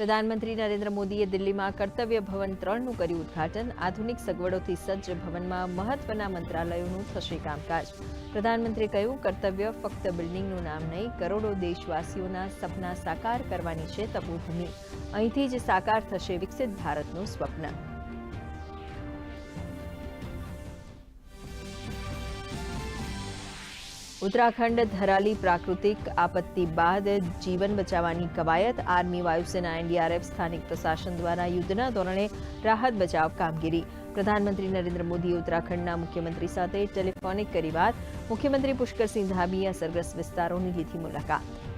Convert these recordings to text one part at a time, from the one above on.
પ્રધાનમંત્રી નરેન્દ્ર મોદીએ દિલ્હીમાં કર્તવ્ય ભવન ત્રણનું કર્યું ઉદ્ઘાટન. આધુનિક સગવડોથી સજ્જ ભવનમાં મહત્વના મંત્રાલયોનું થશે કામકાજ. પ્રધાનમંત્રીએ કહ્યું, કર્તવ્ય ફક્ત બિલ્ડિંગનું નામ નહીં, કરોડો દેશવાસીઓના સપના સાકાર કરવાની છે તપોભૂમિ. અહીંથી જ સાકાર થશે વિકસિત ભારતનું સ્વપ્ન. ઉત્તરાખંડ ધરાલી પ્રાકૃતિક આપત્તિ બાદ જીવન બચાવવાની કવાયત આર્મી વાયુસેના એનડીઆરએફ સ્થાનિક પ્રશાસન દ્વારા યુદ્ધના ધોરણે રાહત બચાવ કામગીરી. પ્રધાનમંત્રી નરેન્દ્ર મોદીએ ઉત્તરાખંડના મુખ્યમંત્રી સાથે ટેલિફોનિક કરી વાત. મુખ્યમંત્રી પુષ્કરસિંહ ધાબીએ અસરગ્રસ્ત વિસ્તારોની લીધી મુલાકાત.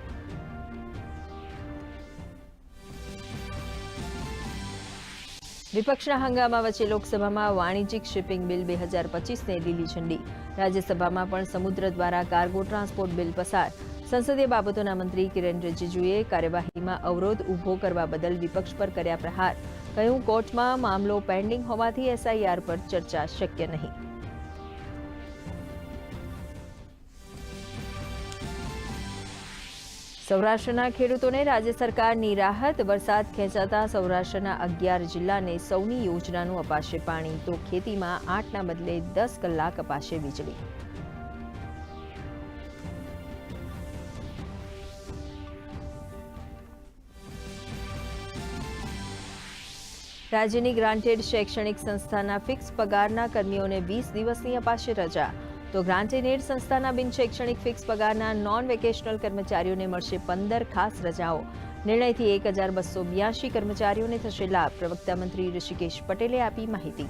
વિપક્ષના હંગામા વચ્ચે લોકસભામાં વાણિજ્યિક શિપિંગ બિલ બે હજાર પચીસને લીલી ઝંડી. રાજ્યસભામાં પણ સમુદ્ર દ્વારા કાર્ગો ટ્રાન્સપોર્ટ બિલ પસાર. સંસદીય બાબતોના મંત્રી કિરેન રિજિજુએ કાર્યવાહીમાં અવરોધ ઊભો કરવા બદલ વિપક્ષ પર કર્યા પ્રહાર. કહ્યું, કોર્ટમાં મામલો પેન્ડિંગ હોવાથી એસઆઈઆર પર ચર્ચા શક્ય નહીં. સૌરાષ્ટ્રના ખેડૂતોને રાજ્ય સરકારની રાહત, વરસાદ ખેંચાતા સૌરાષ્ટ્રના અગિયાર જિલ્લાને સૌની યોજનાનું અપાશે પાણી, તો ખેતીમાં આઠના બદલે દસ કલાક અપાશે વીજળી. રાજ્યની ગ્રાન્ટેડ શૈક્ષણિક સંસ્થાના ફિક્સ પગારના કર્મીઓને વીસ દિવસની અપાશે રજા. તો ગ્રાન્ટેનેડ સંસ્થાના બિન શૈક્ષણિક ફિક્સ પગારના નોન વેકેશનલ કર્મચારીઓને મળશે પંદર ખાસ રજાઓ. નિર્ણયથી એક હજાર બસો બ્યાસી કર્મચારીઓને થશે લાભ. પ્રવક્તા મંત્રી ઋષિકેશ પટેલે આપી માહિતી.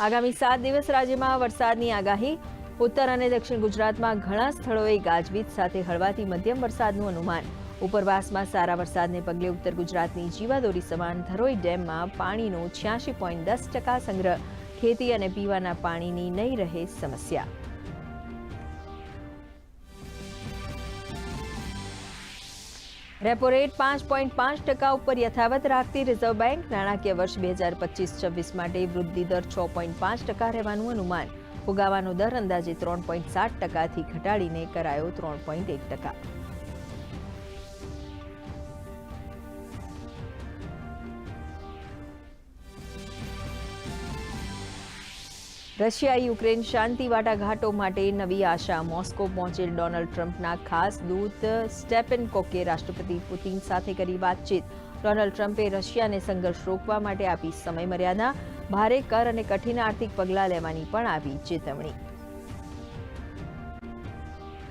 આગામી સાત દિવસ રાજ્યમાં વરસાદની આગાહી. ઉત્તર અને દક્ષિણ ગુજરાતમાં ઘણા સ્થળોએ ગાજવીજ સાથે હળવાથી મધ્યમ વરસાદનું અનુમાન. ઉપરવાસમાં સારા વરસાદને પગલે ઉત્તર ગુજરાતની જીવાદોરી સમાન ધરોઈ ડેમમાં પાણીનો છ્યાસી પોઈન્ટ દસ ટકા સંગ્રહ, ખેતી અને પીવાના પાણીની નહીં રહે સમસ્યા. રેપો રેટ પાંચ પોઈન્ટ પાંચ ટકા ઉપર યથાવત રાખતી રિઝર્વ બેંક નાણાકીય વર્ષ બે હજાર પચીસ છવ્વીસ માટે વૃદ્ધિ દર છ પોઈન્ટ પાંચ ટકા રહેવાનું અનુમાન. ફુગાવાનો દર અંદાજે ત્રણ પોઈન્ટ સાત ટકાથી ઘટાડીને કરાયો ત્રણ પોઈન્ટ એક ટકા. રશિયા, યુક્રેન શાંતિ વાટાઘાટો માટે નવી આશા. મોસ્કો પહોંચેલ ડોનાલ્ડ ટ્રમ્પના ખાસ દૂત સ્ટેપેન કોકે રાષ્ટ્રપતિ પુતિન સાથે કરી વાતચીત. ડોનાલ્ડ ટ્રમ્પે રશિયાને સંઘર્ષ રોકવા માટે આપી સમયમર્યાદા. ભારે કર અને કઠિન આર્થિક પગલાં લેવાની પણ આવી ચેતવણી.